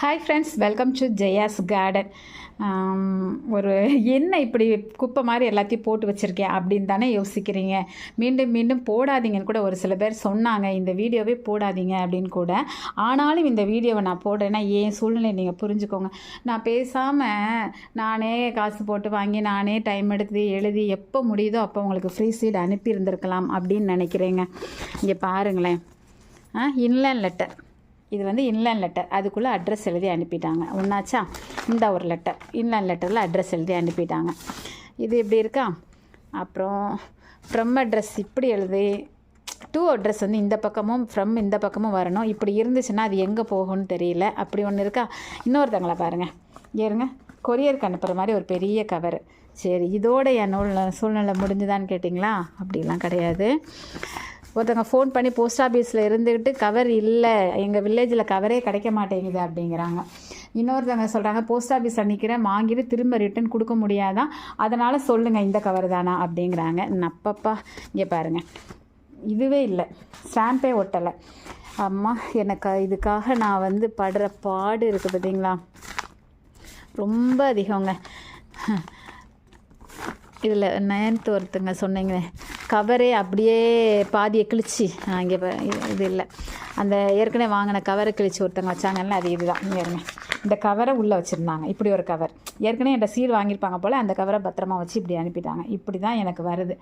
Hi friends welcome to Jaya's garden ஒரு என்ன இப்படி குப்பை மாதிரி எல்லாத்தையும் போட்டு வச்சுருக்கேன் அப்படின்னு தானே யோசிக்கிறீங்க. மீண்டும் மீண்டும் போடாதீங்கன்னு கூட ஒரு சில பேர் சொன்னாங்க. இந்த வீடியோவே போடாதீங்க அப்படின்னு கூட. ஆனாலும் இந்த வீடியோவை நான் போடுறேன்னா ஏன் சூழ்நிலை நீங்கள் புரிஞ்சுக்கோங்க. நான் பேசாமல் நானே காசு போட்டு வாங்கி நானே டைம் எடுத்து எழுதி எப்போ முடியுதோ அப்போ உங்களுக்கு ஃப்ரீ சீட் அனுப்பி இருந்திருக்கலாம் அப்படின்னு நினைக்கிறேங்க. இங்கே பாருங்களேன். ஆ இன்லேண்ட் லெட்டர் இது வந்து இன்லைன் லெட்டர் அதுக்குள்ளே அட்ரஸ் எழுதி அனுப்பிட்டாங்க. ஒன்றாச்சா இந்த ஒரு லெட்டர் இன்லைன் லெட்டரில் அட்ரஸ் எழுதி அனுப்பிட்டாங்க. இது இப்படி இருக்கா? அப்புறம் ஃப்ரம் அட்ரஸ் இப்படி எழுதி டூ அட்ரஸ் வந்து இந்த பக்கமும் ஃப்ரம் இந்த பக்கமும் வரணும். இப்படி இருந்துச்சுன்னா அது எங்கே போகும்னு தெரியல. அப்படி ஒன்று இருக்கா? இன்னொருத்தங்களை பாருங்கள் ஏறுங்க. கொரியருக்கு அனுப்புகிற மாதிரி ஒரு பெரிய கவர் சரி இதோட என் நூல் சூழ்நிலை முடிஞ்சுதான்னு கேட்டிங்களா? அப்படிலாம் கிடையாது. ஒருத்தவங்க ஃபோன் பண்ணி போஸ்ட் ஆஃபீஸில் இருந்துக்கிட்டு கவர் இல்லை எங்கள் வில்லேஜில் கவரே கிடைக்க மாட்டேங்குது அப்படிங்கிறாங்க. இன்னொருத்தவங்க சொல்கிறாங்க போஸ்ட் ஆஃபீஸ் அன்றைக்கிறேன் வாங்கிட்டு திரும்ப ரிட்டன் கொடுக்க முடியாதான் அதனால் சொல்லுங்கள் இந்த கவர் தானா? அப்படிங்கிறாங்க. நப்பப்பா இங்கே பாருங்கள் இதுவே இல்லை ஸ்டாம்பே ஒட்டலை. அம்மா எனக்கு இதுக்காக நான் வந்து படுற பாடு இருக்குது பார்த்தீங்களா ரொம்ப அதிகங்க. இதில் நயன்த்து ஒருத்தங்க சொன்னீங்களே கவரே அப்படியே பாதியை கிழிச்சு இங்கே இது இல்லை. அந்த ஏற்கனவே வாங்கின கவரை கிழிச்சு ஒருத்தங்க வச்சாங்கல்ல அது இதுதான். இங்கே இந்த கவரை உள்ளே வச்சுருந்தாங்க. இப்படி ஒரு கவர். ஏற்கனவே என்கிட்ட சீல் வாங்கியிருப்பாங்க போல் அந்த கவரை பத்திரமா வச்சு இப்படி அனுப்பிட்டாங்க. இப்படி தான் எனக்கு வருது.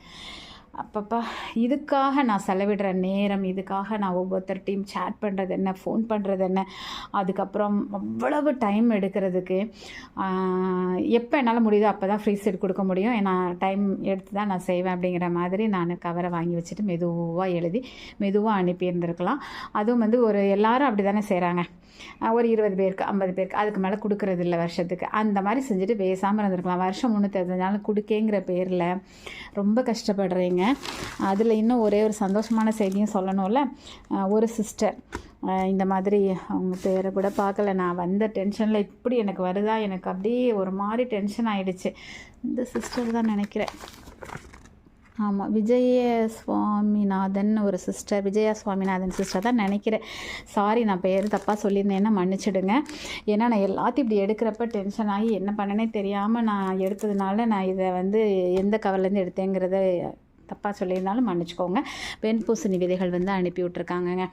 அப்பப்பா இதுக்காக நான் செலவிடுற நேரம் இதுக்காக நான் ஒவ்வொருத்தர்ட்டையும் சேட் பண்ணுறது என்ன ஃபோன் பண்ணுறது என்ன அதுக்கப்புறம் அவ்வளவு டைம் எடுக்கிறதுக்கு எப்போ என்னால் முடியுதோ அப்போ தான் ஃப்ரீ சீட் கொடுக்க முடியும். நான் டைம் எடுத்து தான் நான் செய்வேன் அப்படிங்கிற மாதிரி நான் கவரை வாங்கி வச்சுட்டு மெதுவாக எழுதி மெதுவாக அனுப்பியிருந்திருக்கலாம். அதுவும் வந்து ஒரு எல்லாரும் அப்படி தானே செய்கிறாங்க ஒரு இருபது பேருக்கு ஐம்பது பேருக்கு அதுக்கு மேலே கொடுக்குறது இல்லை வருஷத்துக்கு. அந்த மாதிரி செஞ்சுட்டு பேசாமல் இருந்திருக்கலாம். வருஷம் முந்நூற்றி நாள் கொடுக்கேங்கிற பேரில் ரொம்ப கஷ்டப்படுறீங்க. அதில் இன்னும் ஒரே ஒரு சந்தோஷமான செய்தியும் சொல்லணும்ல. ஒரு சிஸ்டர் இந்த மாதிரி அவங்க பேரை கூட பார்க்கல. நான் வந்த டென்ஷனில் இப்படி எனக்கு வருதா? எனக்கு அப்படியே ஒரு மாதிரி டென்ஷன் ஆகிடுச்சு இந்த சிஸ்டர் தான் நினைக்கிறேன். ஆமாம் விஜய சுவாமிநாதன் ஒரு சிஸ்டர் விஜயா சுவாமிநாதன் சிஸ்டர் தான் நினைக்கிறேன். சாரி நான் பேர் தப்பாக சொல்லியிருந்தேன்னா மன்னிச்சிடுங்க. ஏன்னா நான் எல்லாத்தையும் இப்படி எடுக்கிறப்ப டென்ஷன் ஆகி என்ன பண்ணனே தெரியாமல் நான் எடுத்ததுனால நான் இதை வந்து எந்த கவர்லேருந்து எடுத்தேங்கிறத தப்பாக சொல்லியிருந்தாலும் மன்னிச்சிக்கோங்க. பெண் பூசணி விதைகள் வந்து அனுப்பி விட்ருக்காங்கங்க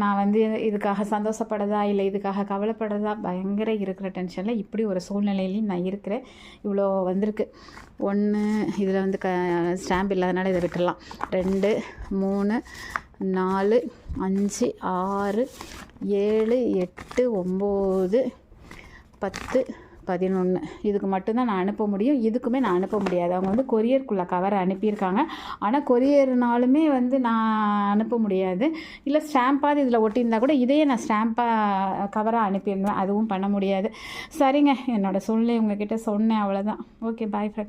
நான் வந்து இதுக்காக சந்தோஷப்படுறதா இல்லை இதுக்காக கவலைப்படுறதா? பயங்கர இருக்கிற டென்ஷனில் இப்படி ஒரு சூழ்நிலையிலையும் நான் இருக்கிறேன். இவ்வளோ வந்திருக்கு. ஒன்று இதில் வந்து க ஸ்டாம்ப் இல்லாதனால இதை விட்டுடலாம். ரெண்டு மூணு நாலு அஞ்சு ஆறு ஏழு எட்டு ஒம்பது பத்து பதினொன்று இதுக்கு மட்டும்தான் நான் அனுப்ப முடியும். இதுக்குமே நான் அனுப்ப முடியாது. அவங்க வந்து கொரியருக்குள்ளே கவர் அனுப்பியிருக்காங்க. ஆனால் கொரியர்னாலுமே வந்து நான் அனுப்ப முடியாது. இல்லை ஸ்டாம்பாவது இதில் ஒட்டியிருந்தால் கூட இதையே நான் ஸ்டாம்பாக கவராக அனுப்பியிருந்தேன். அதுவும் பண்ண முடியாது. சரிங்க. என்னோடய சூழ்நிலை உங்ககிட்ட சொன்னேன். அவ்வளோதான் ஓகே பாய் ஃப்ரெண்ட்